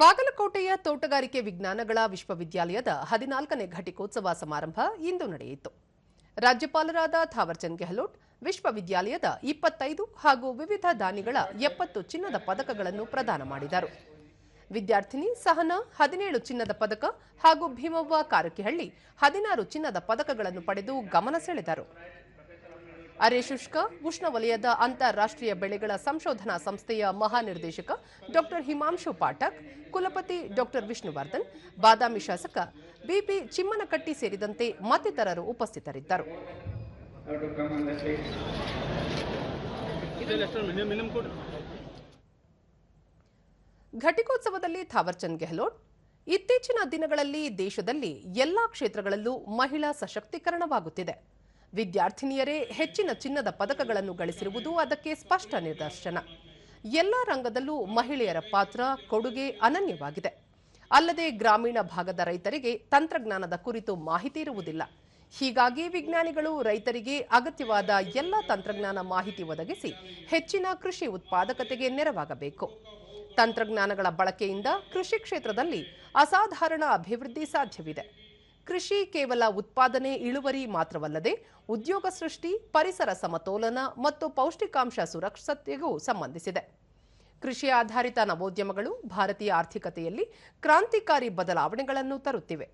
ಬಾಗಲಕೋಟೆಯ ತೋಟಗಾರಿಕೆ ವಿಜ್ಞಾನಗಳ ವಿಶ್ವವಿದ್ಯಾಲಯದ ಹದಿನಾಲ್ಕನೇ ಘಟಿಕೋತ್ಸವ ಸಮಾರಂಭ ಇಂದು ನಡೆಯಿತು. ರಾಜ್ಯಪಾಲರಾದ ಥಾವರ್ಚಂದ್ ಗೆಹ್ಲೋಟ್, ವಿಶ್ವವಿದ್ಯಾಲಯದ ಇಪ್ಪತ್ತೈದು ಹಾಗೂ ವಿವಿಧ ದಾನಿಗಳ ಎಪ್ಪತ್ತು ಚಿನ್ನದ ಪದಕಗಳನ್ನು ಪ್ರದಾನ ಮಾಡಿದರು. ವಿದ್ಯಾರ್ಥಿನಿ ಸಹನಾ, ಹದಿನೇಳು ಚಿನ್ನದ ಪದಕ ಹಾಗೂ ಭೀಮವ್ವ ಕಾರಕಿಹಳ್ಳಿ ಹದಿನಾರು ಚಿನ್ನದ ಪದಕಗಳನ್ನು ಪಡೆದು ಗಮನ ಸೆಳೆದರು. ಅರೆಶುಷ್ಕ ಉಷ್ಣವಲಯದ ಅಂತಾರಾಷ್ಟ್ರೀಯ ಬೆಳೆಗಳ ಸಂಶೋಧನಾ ಸಂಸ್ಥೆಯ ಮಹಾನಿರ್ದೇಶಕ ಡಾಕ್ಟರ್ ಹಿಮಾಂಶು ಪಾಠಕ್ ಕುಲಪತಿ ಡಾಕ್ಟರ್ ವಿಷ್ಣುವರ್ಧನ್ ಬಾದಾಮಿ ಶಾಸಕ ಬಿಪಿ ಚಿಮ್ಮನಕಟ್ಟಿ ಸೇರಿದಂತೆ ಮತ್ತಿತರರು ಉಪಸ್ಥಿತರಿದ್ದರು. ಘಟಿಕೋತ್ಸವದಲ್ಲಿ ಥಾವರ್ಚಂದ್ ಗೆಹ್ಲೋಟ್. ಇತ್ತೀಚಿನ ದಿನಗಳಲ್ಲಿ ದೇಶದಲ್ಲಿ ಎಲ್ಲಾ ಕ್ಷೇತ್ರಗಳಲ್ಲೂ ಮಹಿಳಾ ಸಶಕ್ತೀಕರಣವಾಗುತ್ತಿದೆ. ವಿದ್ಯಾರ್ಥಿನಿಯರೇ ಹೆಚ್ಚಿನ ಚಿನ್ನದ ಪದಕಗಳನ್ನು ಗಳಿಸಿರುವುದು ಅದಕ್ಕೆ ಸ್ಪಷ್ಟ ನಿದರ್ಶನ. ಎಲ್ಲ ರಂಗದಲ್ಲೂ ಮಹಿಳೆಯರ ಪಾತ್ರ ಕೊಡುಗೆ ಅನನ್ಯವಾಗಿದೆ. ಅಲ್ಲದೆ ಗ್ರಾಮೀಣ ಭಾಗದ ರೈತರಿಗೆ ತಂತ್ರಜ್ಞಾನದ ಕುರಿತು ಮಾಹಿತಿ ಇರುವುದಿಲ್ಲ. ಹೀಗಾಗಿ ವಿಜ್ಞಾನಿಗಳು ರೈತರಿಗೆ ಅಗತ್ಯವಾದ ಎಲ್ಲ ತಂತ್ರಜ್ಞಾನ ಮಾಹಿತಿ ಒದಗಿಸಿ ಹೆಚ್ಚಿನ ಕೃಷಿ ಉತ್ಪಾದಕತೆಗೆ ನೆರವಾಗಬೇಕು. ತಂತ್ರಜ್ಞಾನಗಳ ಬಳಕೆಯಿಂದ ಕೃಷಿ ಕ್ಷೇತ್ರದಲ್ಲಿ ಅಸಾಧಾರಣ ಅಭಿವೃದ್ಧಿ ಸಾಧ್ಯವಿದೆ. ಕೃಷಿ ಕೇವಲ ಉತ್ಪಾದನೆ, ಇಳುವರಿ ಮಾತ್ರವಲ್ಲದೆ ಉದ್ಯೋಗ ಸೃಷ್ಟಿ, ಪರಿಸರ ಸಮತೋಲನ ಮತ್ತು ಪೌಷ್ಟಿಕಾಂಶ ಸುರಕ್ಷತೆಗೂ ಸಂಬಂಧಿಸಿದೆ. ಕೃಷಿ ಆಧಾರಿತ ನವೋದ್ಯಮಗಳು ಭಾರತೀಯ ಆರ್ಥಿಕತೆಯಲ್ಲಿ ಕ್ರಾಂತಿಕಾರಿ ಬದಲಾವಣೆಗಳನ್ನು ತರುತ್ತಿವೆ.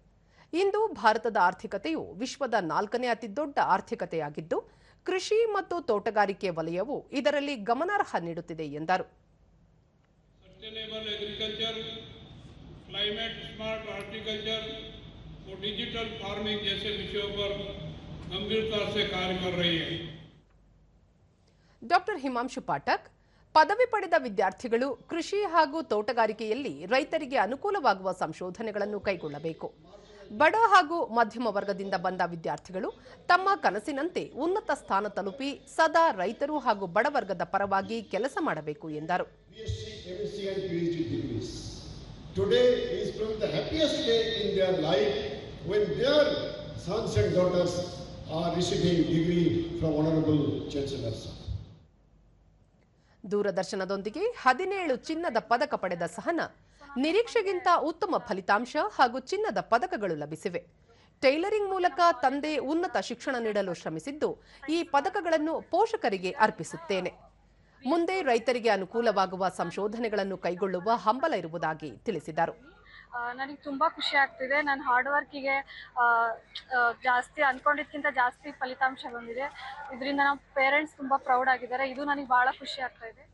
ಇಂದು ಭಾರತದ ಆರ್ಥಿಕತೆಯು ವಿಶ್ವದ ನಾಲ್ಕನೇ ಅತಿದೊಡ್ಡ ಆರ್ಥಿಕತೆಯಾಗಿದ್ದು, ಕೃಷಿ ಮತ್ತು ತೋಟಗಾರಿಕೆ ವಲಯವು ಇದರಲ್ಲಿ ಗಮನಾರ್ಹ ನೀಡುತ್ತಿದೆ ಎಂದರು. ಅಗ್ರಿಕಲ್ಚರ್ ಕ್ಲೈಮೇಟ್ ಸ್ಮಾರ್ಟ್ ಹಾರ್ಟಿಕಲ್ಚರ್ और डिजिटल फार्मिंग जैसे विषयों पर गंभीरता से कार्य कर रही है ಡಾಕ್ಟರ್ ಹಿಮಾಂಶು ಪಾಠಕ್ ಪದವಿ ಪಡೆದ ವಿದ್ಯಾರ್ಥಿಗಳು ಕೃಷಿ ಹಾಗೂ ತೋಟಗಾರಿಕೆಯಲ್ಲಿ ರೈತರಿಗೆ ಅನುಕೂಲವಾಗುವ ಸಂಶೋಧನೆಗಳನ್ನು ಕೈಗೊಳ್ಳಬೇಕು ಬಡ ಹಾಗೂ ಮಧ್ಯಮ ವರ್ಗದಿಂದ ಬಂದ ವಿದ್ಯಾರ್ಥಿಗಳು ತಮ್ಮ ಕನಸಿನಂತೆ ಉನ್ನತ ಸ್ಥಾನ ತಲುಪಿ ಸದಾ ರೈತರು ಹಾಗೂ ಬಡವರ್ಗದ ಪರವಾಗಿ ಕೆಲಸ ಮಾಡಬೇಕು ಎಂದರು BSc, MSc and PhD degrees. Today is probably the happiest day in their life when their sons and daughters are receiving degree from Honorable chancellors. ದೂರದರ್ಶನದೊಂದಿಗೆ ಹದಿನೇಳು ಚಿನ್ನದ ಪದಕ ಪಡೆದ ಸಹನ ನಿರೀಕ್ಷೆಗಿಂತ ಉತ್ತಮ ಫಲಿತಾಂಶ ಹಾಗೂ ಚಿನ್ನದ ಪದಕಗಳು ಲಭಿಸಿವೆ. ಟೈಲರಿಂಗ್ ಮೂಲಕ ತಂದೆ ಉನ್ನತ ಶಿಕ್ಷಣ ನೀಡಲು ಶ್ರಮಿಸಿದ್ದು ಈ ಪದಕಗಳನ್ನು ಪೋಷಕರಿಗೆ ಅರ್ಪಿಸುತ್ತೇನೆ. ಮುಂದೆ ರೈತರಿಗೆ ಅನುಕೂಲವಾಗುವ ಸಂಶೋಧನೆಗಳನ್ನು ಕೈಗೊಳ್ಳುವ ಹಂಬಲ ಇರುವುದಾಗಿ ತಿಳಿಸಿದರು. ನನಗೆ ತುಂಬ ಖುಷಿ ಆಗ್ತಿದೆ. ನನ್ನ ಹಾರ್ಡ್ ವರ್ಕಿಗೆ ಜಾಸ್ತಿ ಅಂದ್ಕೊಂಡಿದ್ಕಿಂತ ಜಾಸ್ತಿ ಫಲಿತಾಂಶ ಬಂದಿದೆ. ಇದರಿಂದ ನಮ್ಮ ಪೇರೆಂಟ್ಸ್ ತುಂಬ ಪ್ರೌಡ್ ಆಗಿದ್ದಾರೆ. ಇದು ನನಗೆ ಭಾಳ ಖುಷಿ ಆಗ್ತಾ ಇದೆ.